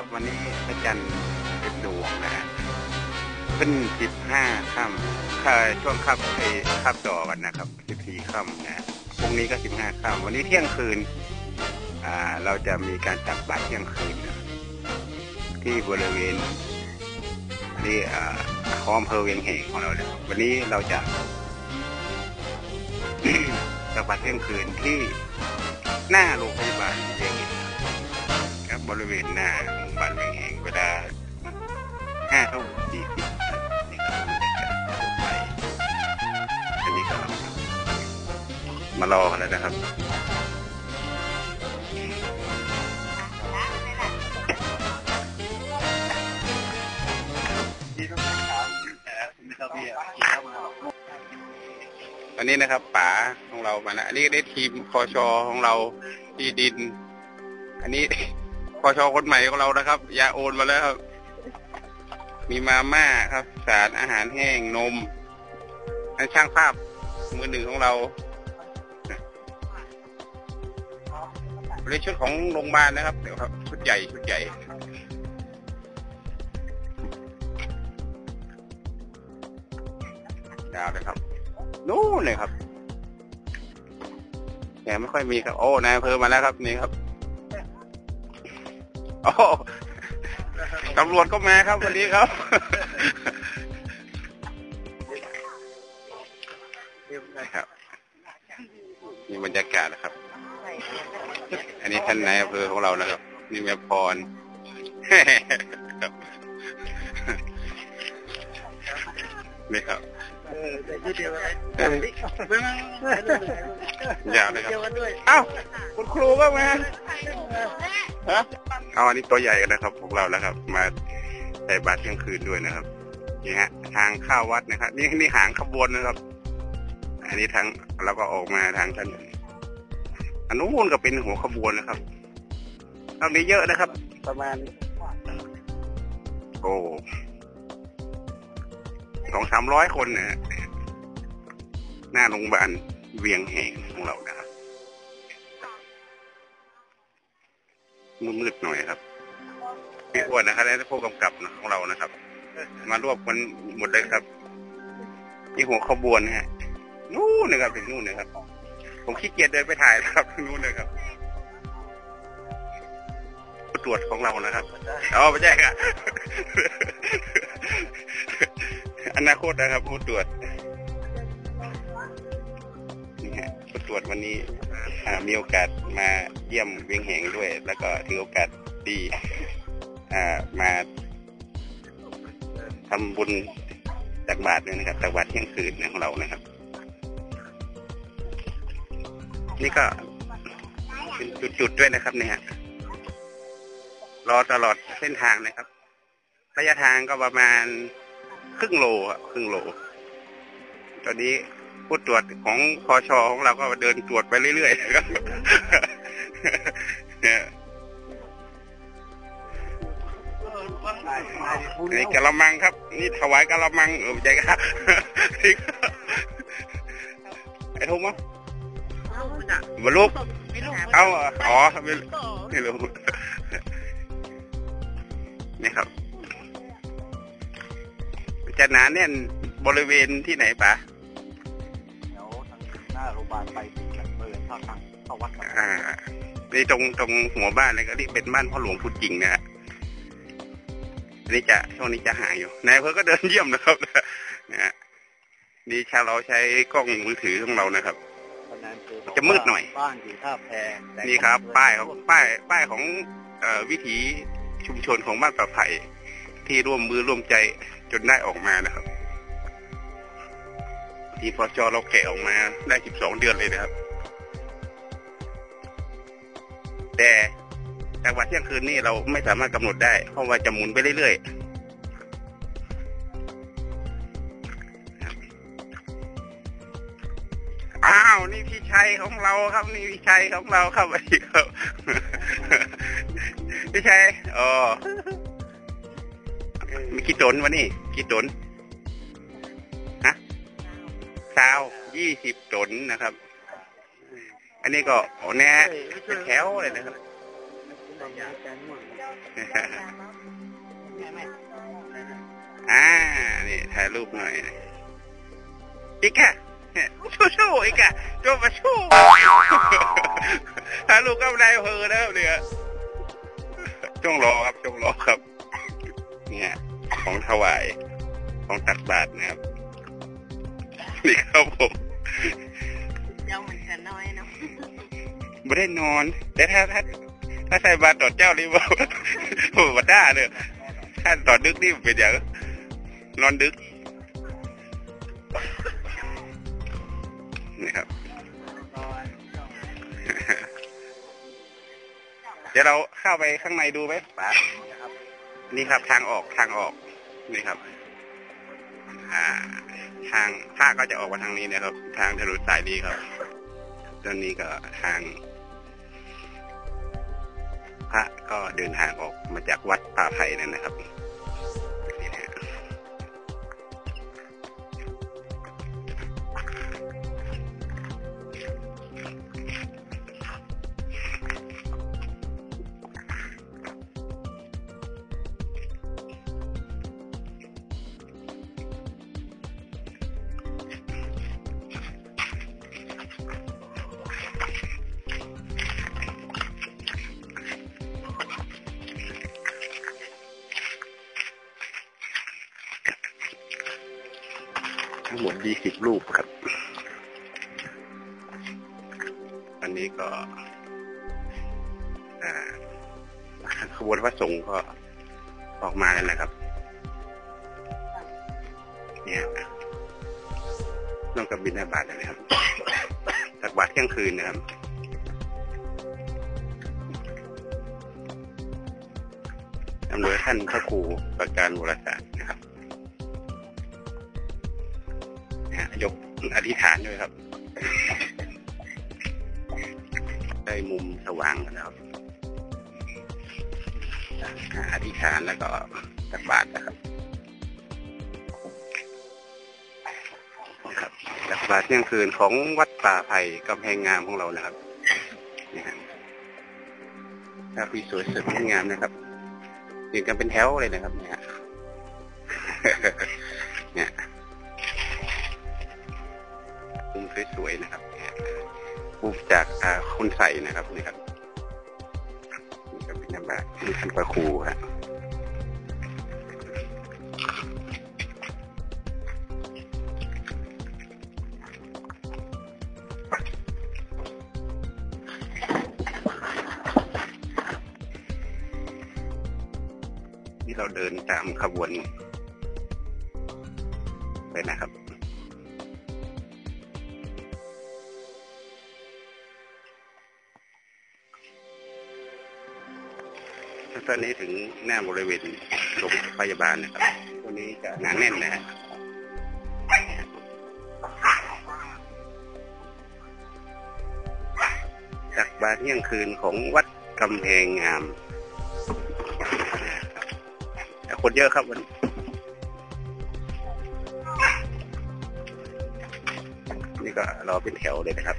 ครับ วันนี้พระจันทร์เป็นดวงนะฮะขึ้นสิบห้าค่ำค่าช่วงค่ำไอ้ค่ำต่อกันนะครับสิบสี่ค่ำนะฮะพรุ่งนี้ก็สิบห้าค่ำวันนี้เที่ยงคืน อ่า เราจะมีการตักบาตรเที่ยงคืนนะที่บริเวณที่อ่าของอำเภอเวียงแหงของเราเนี่ยวันนี้เราจะตักบาตรเที่ยงคืนที่หน้าโรงพยาบาลเวียงแหงครับบริเวณหน้า โรงพยาบาลเวียงแหงเวลาห้าทุ่มสี่สิบนี่ครับไปอันนี้ก็มารอกันแล้วนะครับวันนี้นะครับป๋าของเรามานะอันนี้ได้ทีมคอชอของเราที่ดิน อันนี้ คอชอคนใหม่ของเรานะครับ ยาโอนมาแล้วครับ มีมาม่าครับ สารอาหารแห้งนมอันช่างภาพมือหนึ่งของเราเรียชุดของโรงพยาบาลนะครับ เดี๋ยวครับ ชุดใหญ่ชุดใหญ่ยาวเลยครับ นู่นเลยครับแกไม่ค่อยมีครับ โอ้นายอำเภอมาแล้วครับนี่ครับ โอ้ตำรวจก็มาครับวันนี้ครับนะครับมีบรรยากาศนะครับ อันนี้ท่านนายอำเภอของเรานะครับ นี่แม่พรครับนี่ครับเออแต่ที่เดียวกันเออยาวเลยครับเดียวกันด้วยเอ้า คุณครูก็มา ฮะเอาอันนี้ตัวใหญ่นะครับพวกเราแล้วครับ มาใส่บาตรเที่ยงคืนด้วยนะครับนี่ฮะทางเข้าวัดนะครับ นี่นี่หางขบวนนะครับ อันนี้ทางเราก็ออกมาทางถนนอันนู้นก็เป็นหัวขบวนนะครับรอบนี้เยอะนะครับ ประมาณโอ้สองสามร้อยคนนะฮะหน้าโรงพยาบาลเวียงแหงของเรานะ มืดๆหน่อยครับพี่อ้วนนะครับและผู้กำกับของเรานะครับ มารวบกันหมดเลยครับที่หัวขบวนนะฮะนู่นนะครับถึงนู่นนะครับ ผมขี้เกียจเดินไปถ่ายแล้วครับนู่นนะครับตรวจของเรานะครับอ๋อไม่ใช่ครับอนาคตนะครับผู้ตรวจ ตรวจวันนี้มีโอกาสมาเยี่ยมเวียงแหงด้วย แล้วก็ถือโอกาสดีมาทำบุญตักบาตรด้วยนะครับตักบาตรเที่ยงคืนของเรานะครับ นี่ก็เป็นจุดๆด้วยนะครับเนี่ยรอตลอดเส้นทางนะครับ ระยะทางก็ประมาณครึ่งโลครับครึ่งโล ตอนนี้ ผู้ตรวจของพอชอของเราก็เดินตรวจไปเรื่อยๆนะครับเนี่ยกะละมังครับ นี่ถวายกะละมังเออใช่ครับไอ้ทุ่มมั้งบรรลุเอาอ๋อไม่ไม่รู้นี่ครับจะหนาแน่นบริเวณที่ไหนปะ น้าโรงพยาบาลไปที่เปิดทางทางเข้าวัดกันอ่านี่ตรงตรงหัวบ้านเลยก็เรียกเป็นบ้านพ่อหลวงพุทธจริงนะฮะอันนี้จะช่วงนี้จะหายอยู่นายอำเภอก็เดินเยี่ยมนะครับนะฮะนี่ชาเราใช้กล้องมือถือของเรานะครับตอนนั้นคือจะมืดหน่อย บ้านอยู่ท่าแพแต่นี่ครับ ป้ายของป้าย ป้ายของเอ่อวิถีชุมชนของบ้านป่าไผ่ที่ร่วมมือร่วมใจจนได้ออกมานะครับ ที่พอจอเราแกะออกมาได้12เดือนเลยนะครับ แต่จังหวัดเที่ยงคืนนี่เราไม่สามารถกำหนดได้ เพราะว่าจะหมุนไปเรื่อยๆ อ้าว นี่พี่ชัยของเราครับ นี่พี่ชัยของเราครับสวัสดีครับพี่ชัยอ๋อมีกี่ตนวะนี่กี่ตน ยี่สิบตนนะครับ อันนี้ก็โอ้แน่เป็นแถวเลยนะครับไอยากจะง่วงแม่แม่อ่า นี่ถ่ายรูปหน่อยอีกอะเนี่ยชู้ๆอีกอะโจมมาชู้ถ่ายรูปกับนายอำเภอแล้วเนี่ยจงรอครับจงรอครับ เนี่ย ของถวาย ของตักบาตรนะครับ นี่ครับผม ไม่ได้นอน แต่ถ้าถ้าถ้าใส่บาตรต่อเจ้านี่ว่าโอ้บัด้าเลยถ้าต่อดึกนี่เป็นอย่างนอนดึกนี่ครับเดี๋ยวเราเข้าไปข้างในดูไหมป๋านี่ครับทางออกทางออกนี่ครับ อ่า ทางภาคก็จะออกมาทางนี้นะครับ ทางถนนสายนี้ครับตอนนี้ก็ทาง พระก็เดินทางออกมาจากวัดป่าไผ่นั่นนะครับ นี้ก็ขบวนพระสงฆ์ก็ออกมาแล้วนะครับ เนี่ยน้องกับบินบาตนะครับตักบาตรเที่ยงคืนนะครับนำโดยท่านพระครูประการวรศาสตร์นะครับยกอธิษฐานด้วยครับ มุมสว่างแล้วครับอธิษฐานแล้วก็ตักบาตรนะครับนะครับตักบาตรเที่ยงคืนของวัดป่าไผ่กำแพงงามของเรานะครับนี่ฮะพระพิสวยสดงดงามนะครับยืนกันเป็นแถวเลยนะครับเนี่ย จากคุณใส่นะครับนี่ครับนี่ก็เป็นนบบนี่ท่านประครูฮะที่เราเดินตามขบวน ตอนนี้ถึงหน้าบริเวณโรงพยาบาลนะครับตัวนี้จะหนาแน่นนะฮะจากบาทเที่ยงคืนของวัดกำแพงงามแต่คนเยอะครับวันนี้นี่ก็รอเป็นแถวเลยนะครับ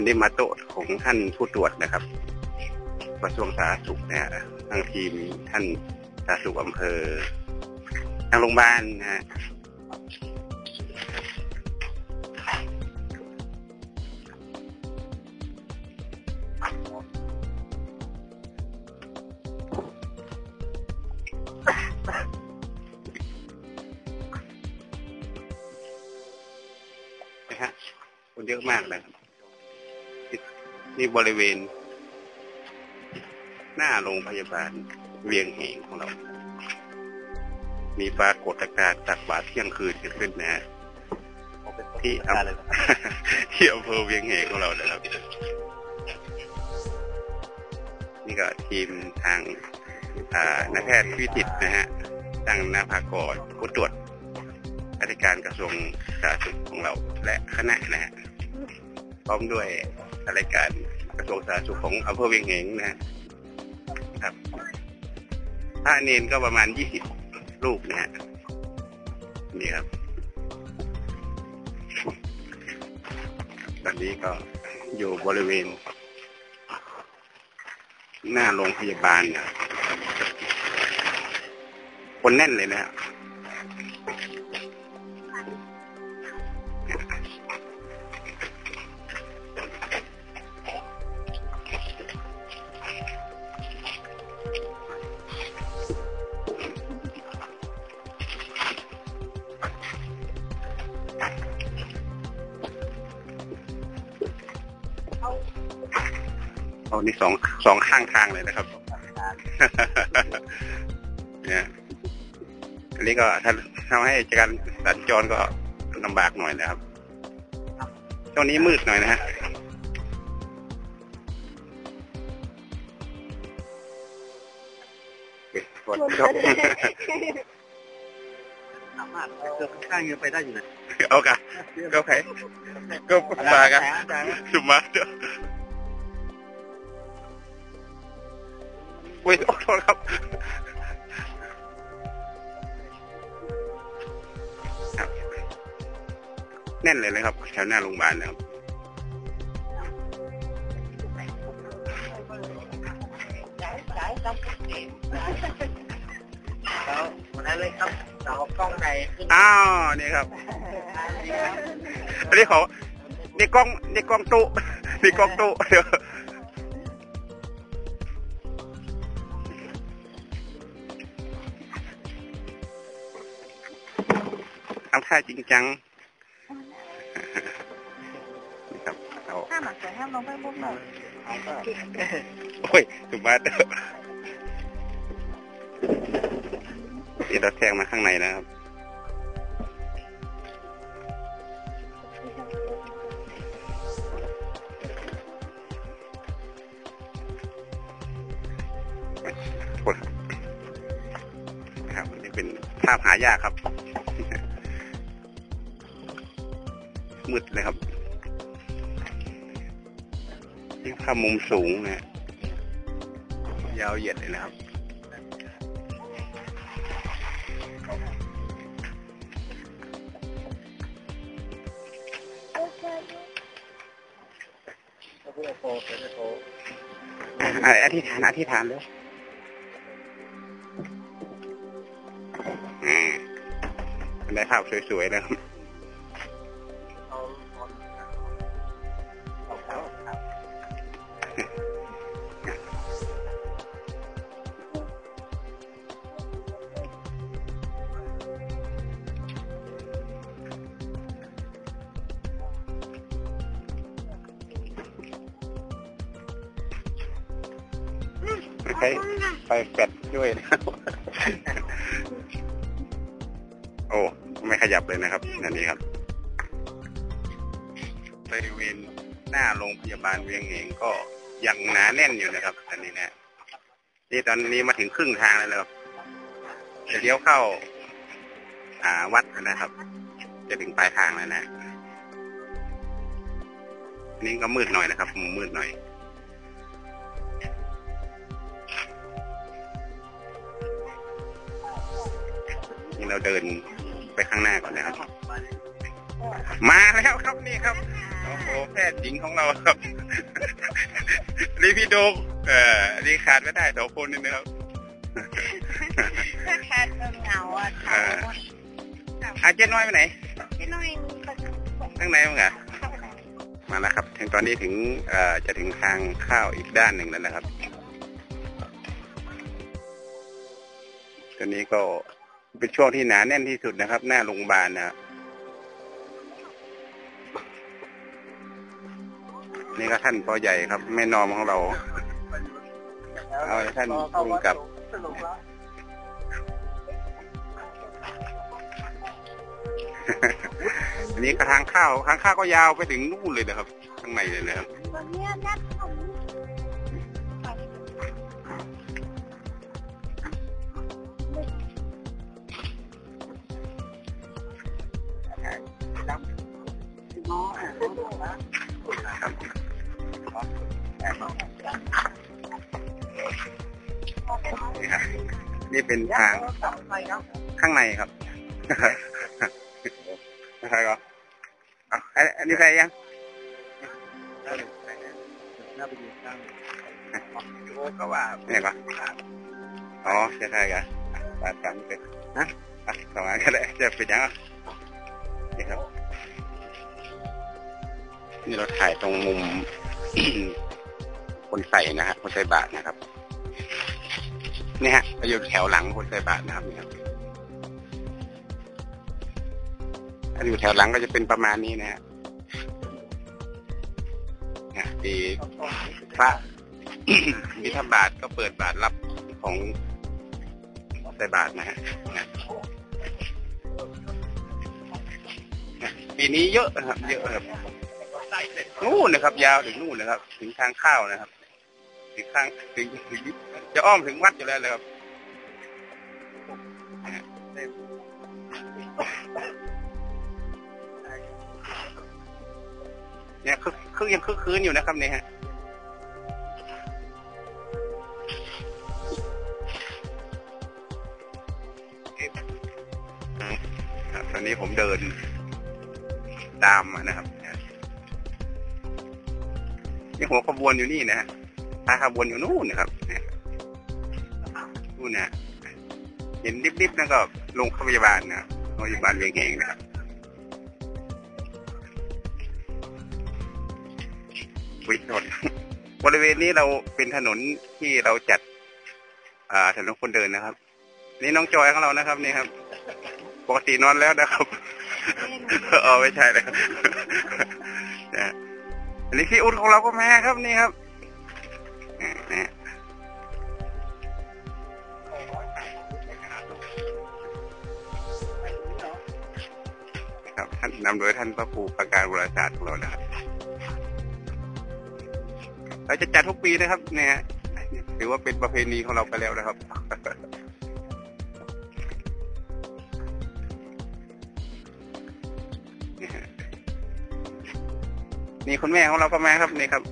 ันนี้มาโต๊ะของท่านผู้ตรวจนะครับกระทรวงสาธารณสุขนะฮะทางทีมท่านสาธารณสุขอำเภอ ทางโรงพยาบาลนะฮะนะฮะคนเยอะมากเลยครับ นี่บริเวณ หน้าโรงพยาบาลเวียงเหงของเรา มีปรากฏการณ์ตักบาตรเที่ยงคืนเกิดขึ้นนะฮะที่อำเลยนะครับที่อำเภอเวียงเหงของเราเนะครับนี่ก็ทีมทางนายแพทย์วิจิตนะฮะตั้งนาภากรผู้ตรวจราชการกระทรวงสาธารณสุขของเรา และคณะนะฮะ ร้อมด้วยราชการกระทรวงสาธารณสุขของอำเภอเวียงเหงนะครับพระเนนก็ประมาณยี่สิบรูปนะฮะนี่ครับตอนนี้ก็อยู่บริเวณ หน้าโรงพยาบาลนะคนแน่นเลยนะฮะ เอานี่สองสองข้างทางเลยนะครับเนี่ยอันนี้ก็ถ้าทำให้การสัญจรก็ลำบากหน่อยนะครับช่วงนี้มืดหน่อยนะฮะเฮ้ยกดจบสามารถเกือบข้างๆยังไปได้อยู่นะเอากะก็ใครก็ปลากันอาจารย์สุมาเด้อ อุ้ยขอโทษครับครับแน่นเลยนะครับ แถวหน้าโรงพยาบาลนะครับแล้ววันนั้นเลยครับเราเอากล้องในขึ้นอ้าวนี่ครับอันนี้เขานี่กล้องนี่กล้องตุนี่กล้องตุเดี๋ยว ทำท่าจริงจังนี่ครับเอาห้ามหมักสวยห้ามลงไปมุกหน่อยโอ้ยสุมาเตอร์เดี๋ยวเราแทงมาข้างในนะครับโทษครับนะครับอันนี่เป็นภาพหายากครับ มืดเลยครับนี่ภาพมุมสูงนะยาวเหยียดเลยนะครับอธิษฐานอธิษฐานเลยอ่าได้ภาพสวยๆแล้วครับ ใช้ไฟแฟลชด้วยนะครับโอ้ไม่ขยับเลยนะครับนันนี่ครับบริเวณหน้าโรงพยาบาลเวียงเหงก็ยังหนาแน่นอยู่นะครับอันนี้นะนี่ตอนนี้มาถึงครึ่งทางแล้วนะครับจะเลี้ยวเข้า อ่าวัดนะครับ จะถึงปลายทางแล้วนะนี่ก็มืดหน่อยนะครับมืดหน่อย เราเดินไปข้างหน้าก่อนนะครับ มาแล้วครับนี่ครับโอ้โหแพทย์หญิงของเราครับรีพี่โดงเอ่อรีขาดไม่ได้สองคนนี่นะครับถ้าแค่เหงาอะเขาอาเจ๊น้อยไปไหนพี่น้อยมีประสบตั้งไหนมั้งอะมาแล้วครับ ถึงตอนนี้ถึงเอ่อจะถึงทางเข้าวอีกด้านหนึ่งแล้วนะครับ ตอนนี้ก็ เป็นช่วงที่หนาแน่นที่สุดนะครับ หน้าโรงพยาบาลนะนี่ก็ท่านปอใหญ่ครับ แม่นอมของเรา เอาให้ท่านภูมิกับอันนี้กระทางข้าวทางข้าวก็ยาวไปถึงนู่นเลยนะครับข้างในเลยนะครับ นี่เป็นทางข้างในครับใครก็อันนี้ใครยังก็ว่าเนี่ยก็อ๋อใช่ใช่กันปาดกันเลยนะอะสมัยก็ได้จะเป็นยังไงครับ นี่เราถ่ายตรงมุม คนใส่นะฮะคนใส่บาทนะครับนี่ฮะเราอยู่แถวหลังคนใส่บาทนะครับนี่ครับถ้าอยู่แถวหลังก็จะเป็นประมาณนี้นะฮะเนี่ยปีพระบิณฑบาตก็เปิดบาทรับของใส่บาทนะฮะเนี่ยปีนี้เยอะนะครับ เยอะครับ นู่นนะครับ ยาวถึงนู่นนะครับ ถึงทางข้าวนะครับ ถึงทางถึงถึงจะอ้อมถึงวัดอยู่แล้วเลยครับเนี่ยคือคือยังคือคืนอยู่นะครับเนี่ยฮะ บวนอยู่นี่นะฮะท้ายขบวนอยู่นู่นนะครับเนี่ยนู่นนะเห็นริบๆนั่นก็โรงพยาบาลนะโรงพยาบาลเวียงแหงนะครับวิถนนบริเวณนี้เราเป็นถนนที่เราจัด อ่าถนนคนเดินนะครับ นี่น้องจอยของเรานะครับ นี่ครับ ปกตินอนแล้วนะครับ เออไม่ใช่นะครับ อันนี้พี่อุ้นของเราก็มาครับนี่ครับนี่ครับท่านนำโดยท่านพระครูประการวรศาสตร์ของเรานะครับเราจะจัดทุกปีนะครับ เนี่ยถือว่าเป็นประเพณีของเราไปแล้วนะครับ นี่คุณแม่ของเราก็มาครับนี่ครับ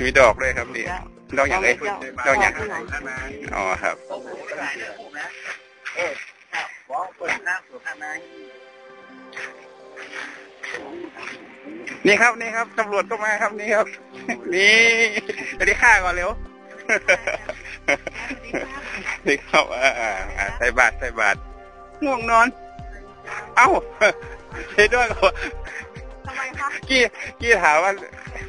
มีดอกด้วยครับนี่ดอกอย่างไรดอกอย่างอ๋อครับบอกเปิดหน้าสุดข้างในนี่ครับนี่ครับตำรวจก็มาครับนี่ครับ นี่จะได้ฆ่าก่อนเร็วนี่ครับอ่าอ่าอ่าใส่บาตรใส่บาตรง่วงนอน เอ้าเฮ้ยด้วย ก็ทำไมคะกี้กี้ถามว่า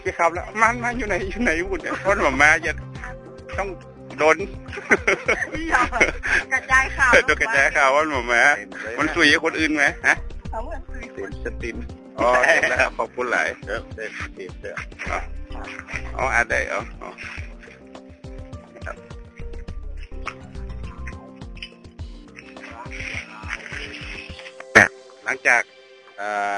พี่ครับแล้วมันมันอยู่ไหนอยู่ไหนบุญเนี่ยเพราะหมอมาจะต้องโดนพี่ยอมกระจายข่าวโดนกระจายข่าวว่าหมอมามันสุยกับคนอื่นไหมฮะเขาเหมือนคุยเต็มสติมอ๋อเห็นแล้วขอบคุณหลายเต็มเต็มเต็มเต็มอ๋ออาได้อ๋ออ๋อครับหลังจากเอ่อ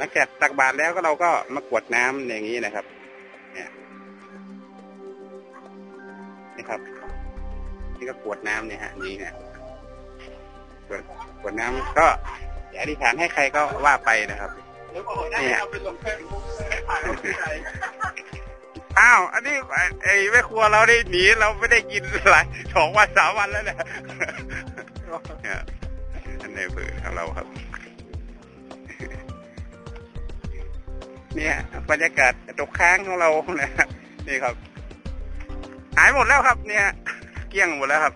หลังจากตักบาตรแล้วก็เราก็มากวดน้ำอย่างนี้นะครับ เนี่ยนี่ครับ นี่ก็กวดน้ำเนี่ยฮะนี่นะกวดกวดน้ำก็อย่าอธิษฐานให้ใครก็ว่าไปนะครับเนี่ยอ้าว อันนี้ไอ้ไอ้แม่ครัวเราได้หนีเราไม่ได้กินหลายสองวันสามวันแล้วเนี่ยเนี่ยอันในเพื่อของเราครับ เนี่ยบรรยากาศตกค้างของเรานะนี่ครับ หายหมดแล้วครับ เนี่ย เกลี้ยงหมดแล้วครับ